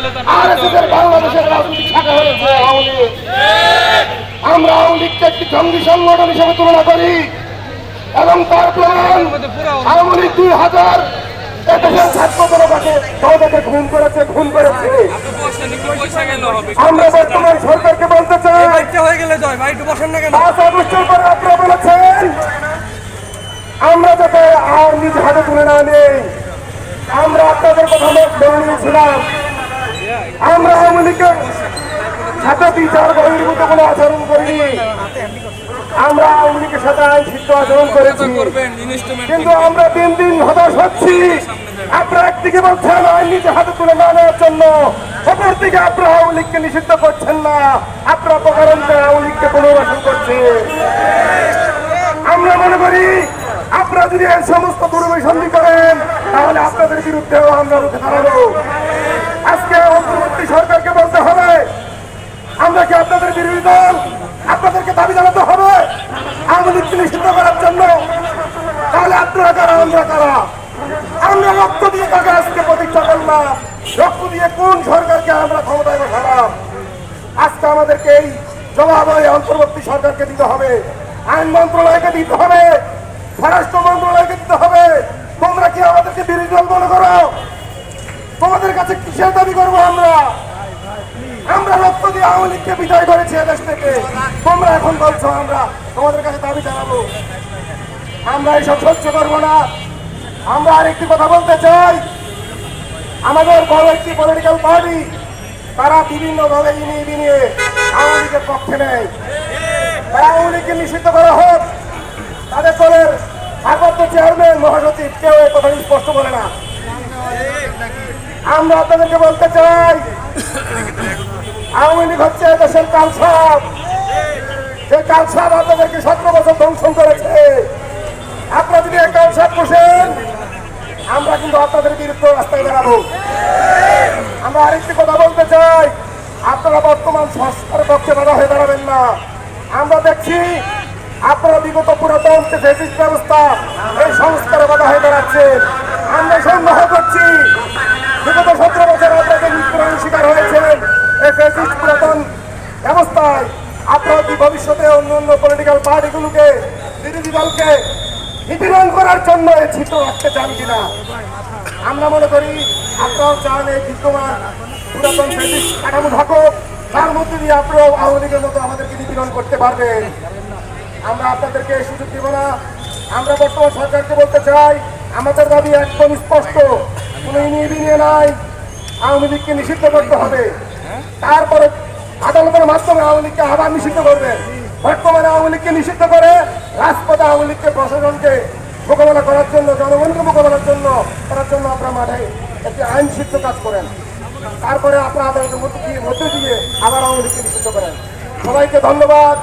এর বাংলাদেশের রাজনৈতিক শাখা হয়েছে আওয়ামী লীগ। আমরা আওয়ামী লীগকে একটি জঙ্গি সংগঠন হিসেবে তুলনা করি এবং তার প্রমাণ আওয়ামী লীগ দুই হাজার এদেশের ছাত্র জনতাকে সৌদাকে খুন করেছে খুন করেছে। পয়সা গেল হবে আমরা বর্তমান সরকারকে বলতে চাই হয়ে গেলে জয় ভাই একটু বসেন না কেন? পাঁচ আগস্টের পরে আপনারা বলেছেন আমরা যাতে আর নিজ হাতে তুলে না নেই। আমরা আপনাদের কথা মেনে নিয়েছিলাম আমরা আওয়ামী লীগের সাথে বিচার বহির্ভূত কোনো আচরণ করিনি। আমরা আওয়ামী লীগের সাথে আইন সিদ্ধ আচরণ করেছি। কিন্তু আমরা দিন দিন হতাশ হচ্ছি। আপনারা একদিকে বলছেন, আইন নিজে হাতে তুলে না নেওয়ার জন্য। অপর দিকে আপনারা আওয়ামী লীগকে নিষিদ্ধ করছেন না। আপনারা প্রকারণকে আওয়ামী লীগকে পুনর্বাসন করছেন আমরা মনে করি, আপনারা যদি এই সমস্ত দুর্বিসন্ধি করেন তাহলে আপনাদের বিরুদ্ধেও আমরা রুখে দাঁড়াবো। আজকে অন্তর্বর্তী সরকারকে বলতে হবে, আমরা কি আপনাদের বিরোধী দল? আপনাদেরকে দাবি জানাতে হবে? আওয়ামী লীগকে করার জন্য? তাহলে আপনারা কারা, আমরা কারা? আমরা রক্ত দিয়ে কাকে আজকে প্রতীক্ষা করলাম? রক্ত দিয়ে কোন সরকারকে আমরা ক্ষমতায় বসালাম? আজকে আমাদেরকে এই জবাব অন্তর্বর্তী সরকারকে দিতে হবে, আইন মন্ত্রণালয়কে দিতে হবে, স্বরাষ্ট্র মন্ত্রণালয়কে দিতে হবে। তোমরা কি আমাদেরকে বিরোধী দল মনে করো? কাছে কিসের দাবি করব আমরা? আমরা রক্ত দিয়ে আওয়ামী লীগকে বিদায় করেছি এদেশ থেকে। তোমরা এখন বলছো, আমরা তোমাদের কাছে দাবি জানাব। আমরা এইসব সহ্য করব না। আমরা আরেকটি কথা বলতে চাই। আমাদের বড় একটি পলিটিক্যাল পার্টি তারা বিভিন্ন দলে ইনিয়ে বিনিয়ে আওয়ামী লীগের পক্ষে নেয়। তারা আওয়ামী লীগকে নিষিদ্ধ করা হোক। তাদের দলের ভারপ্রাপ্ত চেয়ারম্যান মহাসচিব কেউ এই কথা স্পষ্ট বলে না। আমরা আপনাদেরকে বলতে চাই, আওয়ামী লীগ হচ্ছে দেশের কালসাপ যে কালসাপ আপনাদেরকে সতেরো বছর ধ্বংসন করেছে। আপনারা যদি এই কালসাপ বসেন আমরা কিন্তু আপনাদের বিরুদ্ধে রাস্তায় দাঁড়াবো। আমরা আরেকটি কথা বলতে চাই, আপনারা বর্তমান সংস্কারের পক্ষে বাধা হয়ে দাঁড়াবেন না। আমরা দেখছি আপনারা বিগত পুরাতন যে ব্যবস্থা, এই সংস্কারে বাধা হয়ে দাঁড়াচ্ছে। আমরা সন্দেহ করছি সতেরো বছর আপনাদের নিপীড়নের শিকার হয়েছেন এই পুরাতন ব্যবস্থায়। আপনারা কি ভবিষ্যতে অন্য অন্য পলিটিক্যাল পার্টিগুলোকে বিরোধী দলকে নিপীড়ন করার জন্য ছিদ্র রাখতে চান কিনা? আমরা মনে করি আপনারাও চান এই বিদ্যমান পুরাতন ব্রিটিশ কাঠামো থাকুক তার মধ্যে দিয়ে আপনারাও আওয়ামী লীগের মতো আমাদেরকে নিপীড়ন করতে পারবেন। আমরা আপনাদেরকে সুযোগ দিব না। আমরা বর্তমান সরকারকে বলতে চাই, আমাদের দাবি একদম স্পষ্ট। কোনো ইনিয়ে নাই। আওয়ামী লীগকে নিষিদ্ধ করতে হবে। তারপরে আদালতের মাধ্যমে আওয়ামী লীগকে আবার নিষিদ্ধ করবে। বর্তমানে আওয়ামী লীগকে নিষিদ্ধ করে রাজপথে আওয়ামী লীগকে প্রশাসনকে মোকাবেলা করার জন্য, জনগণকে মোকাবেলার জন্য, করার জন্য আপনারা মাঠে একটি আইন সিদ্ধ কাজ করেন। তারপরে আপনারা আদালতের মধ্যে দিয়ে আবার আওয়ামী লীগকে নিষিদ্ধ করেন। সবাইকে ধন্যবাদ।